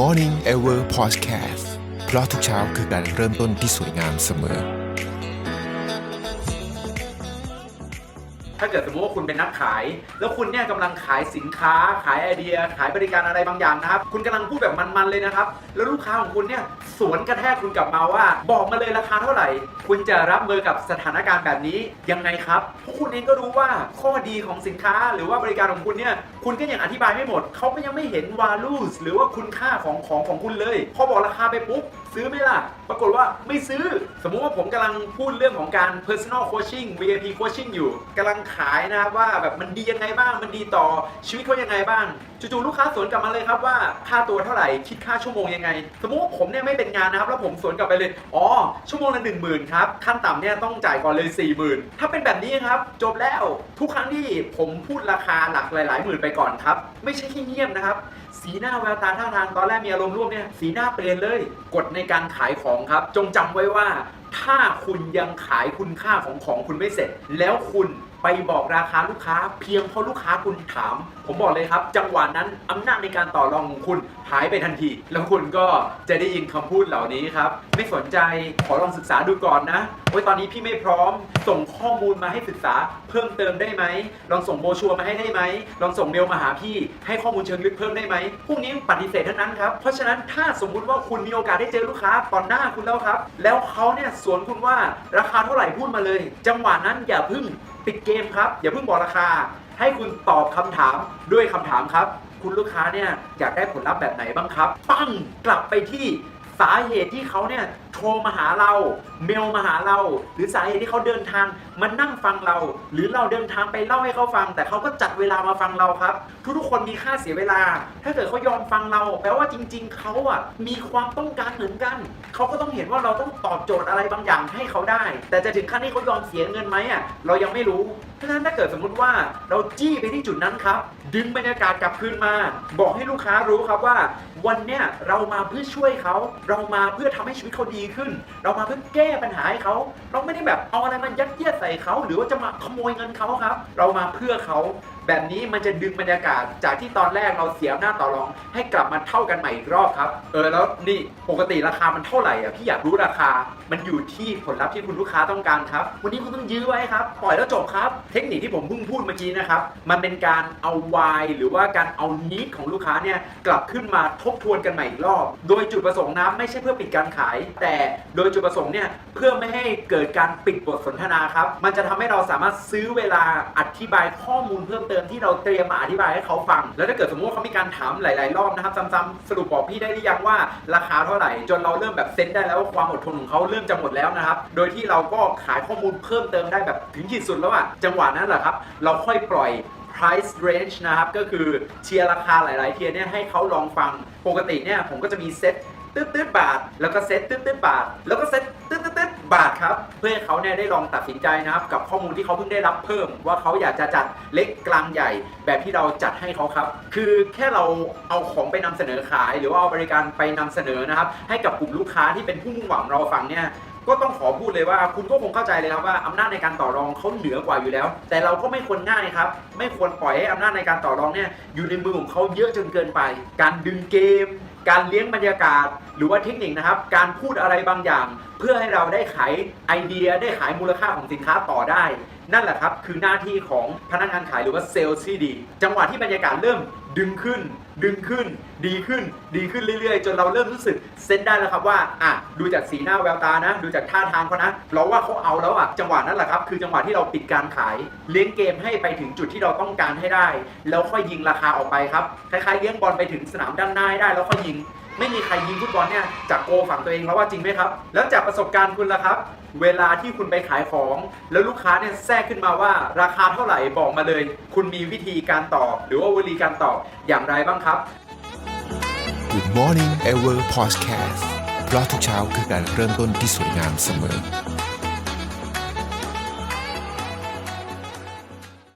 Morning Ever Podcast เพราะทุกเช้าคือการเริ่มต้นที่สวยงามเสมอ ถ้าเกิดสมมติว่าคุณเป็นนักขาย แล้วคุณเนี่ยกำลังขายสินค้า ขายไอเดีย ขายบริการอะไรบางอย่างนะครับ คุณกำลังพูดแบบมันๆเลยนะครับ แล้วลูกค้าของคุณเนี่ยสวนกระแทกคุณกลับมาว่า บอกมาเลยราคาเท่าไหร่ คุณจะรับมือกับสถานการณ์แบบนี้ยังไงครับ พวกคุณเองก็รู้ว่าข้อดีของสินค้าหรือว่าบริการของคุณเนี่ยคุณก็ยังอธิบายไม่หมด เขาก็ยังไม่เห็น values หรือว่าคุณค่าของของของคุณเลย พอบอกราคาไปปุ๊บ ซื้อไหมล่ะ ปรากฏว่าไม่ซื้อ สมมุติว่าผมกำลังพูดเรื่องของการ personal coaching VIP coaching อยู่กำลังขายนะครับว่าแบบมันดียังไงบ้าง มันดีต่อชีวิตเขายังไงบ้าง จู่ๆลูกค้าสวนกลับมาเลยครับว่าค่าตัวเท่าไหร่ คิดค่าชั่วโมงยังไง สมมุติว่าผมเนี่ยไม่เป็นงานนะครับ แล้วผมสวนกลับไปเลย อ๋อ ชั่วโมงละหนึ่งหมื่นครับ ขั้นต่ำเนี่ยต้องจ่ายก่อนเลย4ี่หมื่นถ้าเป็นแบบนี้ครับ จบแล้ว ทุกครั้งที่ผมพูดราคาหลักหลายๆหมื่นไปก่อนครับ ไม่ใช่แค่เงียบนะครับ สีหน้าแววตาท่าทางตอนแรกมีอารมณ์ร่วมเนี่ยสีหน้าเปลี่ยนเลย กฎในการขายของครับ จงจำไว้ว่า ถ้าคุณยังขายคุณค่าของของคุณไม่เสร็จ แล้วคุณ ไปบอกราคาลูกค้า เพียงเพราะลูกค้าคุณถาม ผมบอกเลยครับ จังหวะนั้นอำนาจในการต่อรองของคุณหายไปทันที แล้วคุณก็จะได้ยินคำพูดเหล่านี้ครับ ไม่สนใจขอลองศึกษาดูก่อนนะโอ้ยตอนนี้พี่ไม่พร้อม ส่งข้อมูลมาให้ศึกษาเพิ่มเติมได้ไหมลองส่งโบชัวมาให้ได้ไหมลองส่งเมลมาหาพี่ ให้ข้อมูลเชิงลึกเพิ่มได้ไหมพวกนี้ปฏิเสธทั้งนั้นครับเพราะฉะนั้นถ้าสมมุติว่าคุณมีโอกาสได้เจอลูกค้าต่อหน้าคุณแล้วครับ แล้วเขาเนี่ยสวนคุณว่าราคาเท่าไหร่พูดมาเลย จังหวะนั้นอย่าพึ่ง ปิดเกมครับ อย่าเพิ่งบอกราคา ให้คุณตอบคำถามด้วยคำถามครับ คุณลูกค้าเนี่ยอยากได้ผลลัพธ์แบบไหนบ้างครับ ปั้งกลับไปที่สาเหตุที่เขาเนี่ยโทรมาหาเรา เมลมาหาเรา หรือสาเหตุที่เขาเดินทางมานั่งฟังเรา หรือเราเดินทางไปเล่าให้เขาฟัง แต่เขาก็จัดเวลามาฟังเราครับ ทุกๆคนมีค่าเสียเวลา ถ้าเกิดเขายอมฟังเรา แปลว่าจริง ๆเขาอะมีความต้องการเหมือนกันเขาก็ต้องเห็นว่าเราต้องตอบโจทย์อะไรบางอย่างให้เขาได้ แต่จะถึงขั้นที่เขายอมเสียเงินไหมอะเรายังไม่รู้เพราะฉะนั้นถ้าเกิดสมมุติว่าเราจี้ไปที่จุดนั้นครับ ดึงบรรยากาศกลับคืนมา บอกให้ลูกค้ารู้ครับว่า วันเนี้ยเรามาเพื่อช่วยเขา เรามาเพื่อทำให้ชีวิตเขาดีขึ้น เรามาเพื่อแก้ปัญหาให้เขาเราไม่ได้แบบเอาอะไรมายัดเยียดใส่เขาหรือว่าจะมาขโมยเงินเขาครับ เรามาเพื่อเขาแบบนี้มันจะดึงบรรยากาศจากที่ตอนแรกเราเสียอำนาต่อรอง ให้กลับมาเท่ากันใหม่อีกรอบครับ เออแล้วนี่ปกติราคามันเท่าไหร่อะพี่อยากรู้ราคา มันอยู่ที่ผลลัพธ์ที่คุณลูกค้าต้องการครับ วันนี้คุณต้องยื้อไว้ครับ ปล่อยแล้วจบครับ เทคนิคที่ผมเพิ่งพูดเมื่อกี้นะครับ มันเป็นการเอาวายหรือว่าการเอานิดของลูกค้าเนี่ยกลับขึ้นมาทบทวนกันใหม่อีกรอบ โดยจุดประสงค์นะไม่ใช่เพื่อปิดการขาย แต่โดยจุดประสงค์เนี่ยเพื่อไม่ให้เกิดการปิดบทสนทนาครับ มันจะทำให้เราสามารถซื้อเวลาอธิบายข้อมูลเพิ่มเติมที่เราเตรียมมาอธิบายให้เขาฟัง แล้วถ้าเกิดสมมติว่าเขามีการถามหลาย ๆ รอบนะครับซ้ำๆสรุปบอกพี่ได้หรือยังว่าราคาเท่าไหร่ จนเราเริ่มแบบเซนส์ได้แล้วว่าความอดทนของเขาเริ่มจะหมดแล้วนะครับ โดยที่เราก็ขายข้อมูลเพิ่มเติมได้แบบถึงขีดสุดแล้วอะจังหวะนั้นแหละครับ เราค่อยปล่อย price range นะครับ ก็คือเทียร์ราคาหลาย ๆ เทียร์เนี่ยให้เขาลองฟัง ปกติเนี่ยผมก็จะมีเซ็ตตืดตืดบาท แล้วก็เซ็ตตืดตืดบาท แล้วก็เซ็ต บาทครับ เพื่อให้เขาเนี่ยได้ลองตัดสินใจนะครับ กับข้อมูลที่เขาเพิ่งได้รับเพิ่ม ว่าเขาอยากจะจัดเล็กกลางใหญ่ แบบที่เราจัดให้เขาครับ คือแค่เราเอาของไปนำเสนอขาย หรือว่าเอาบริการไปนำเสนอนะครับ ให้กับกลุ่มลูกค้าที่เป็นผู้มุ่งหวังเราฟังเนี่ยก็ต้องขอพูดเลยว่าคุณก็คงเข้าใจเลยครับว่าอำนาจในการต่อรองเขาเหนือกว่าอยู่แล้ว แต่เราก็ไม่ควรง่ายครับ ไม่ควรปล่อยให้อำนาจในการต่อรองเนี่ยอยู่ในมือของเขาเยอะจนเกินไป การดึงเกม การเลี้ยงบรรยากาศ หรือว่าเทคนิคนะครับ การพูดอะไรบางอย่าง เพื่อให้เราได้ขายไอเดียได้ขายมูลค่าของสินค้าต่อได้นั่นแหละครับ คือหน้าที่ของพนักงานขายหรือว่าเซลล์ที่ดี จังหวะที่บรรยากาศเริ่มดึงขึ้น ดึงขึ้น ดีขึ้น ดีขึ้นเรื่อยๆ จนเราเริ่มรู้สึกเซนได้แล้วครับว่าอะดูจากสีหน้าแววตานะ ดูจากท่าทางเขานะเราว่าเขาเอาแล้วอะจังหวะนั้นแหละครับ คือจังหวะที่เราปิดการขาย เลี้ยงเกมให้ไปถึงจุดที่เราต้องการให้ได้ แล้วค่อยยิงราคาออกไปครับคล้ายๆเลี้ยงบอลไปถึงสนามด้านหน้าให้ได้ แล้วค่อยยิงไม่มีใครยิงฟุตบอลเนี่ยจากโกฝั่งตัวเองแล้วว่าจริงไหมครับ แล้วจากประสบการณ์คุณล่ะครับ เวลาที่คุณไปขายของ แล้วลูกค้าเนี่ยแทรกขึ้นมาว่าราคาเท่าไหร่บอกมาเลย คุณมีวิธีการตอบ หรือว่าวลีการตอบอย่างไรบ้างครับ Good Morning Ever Podcast เพราะทุกเช้าคือการเริ่มต้นที่สวยงามเสมอ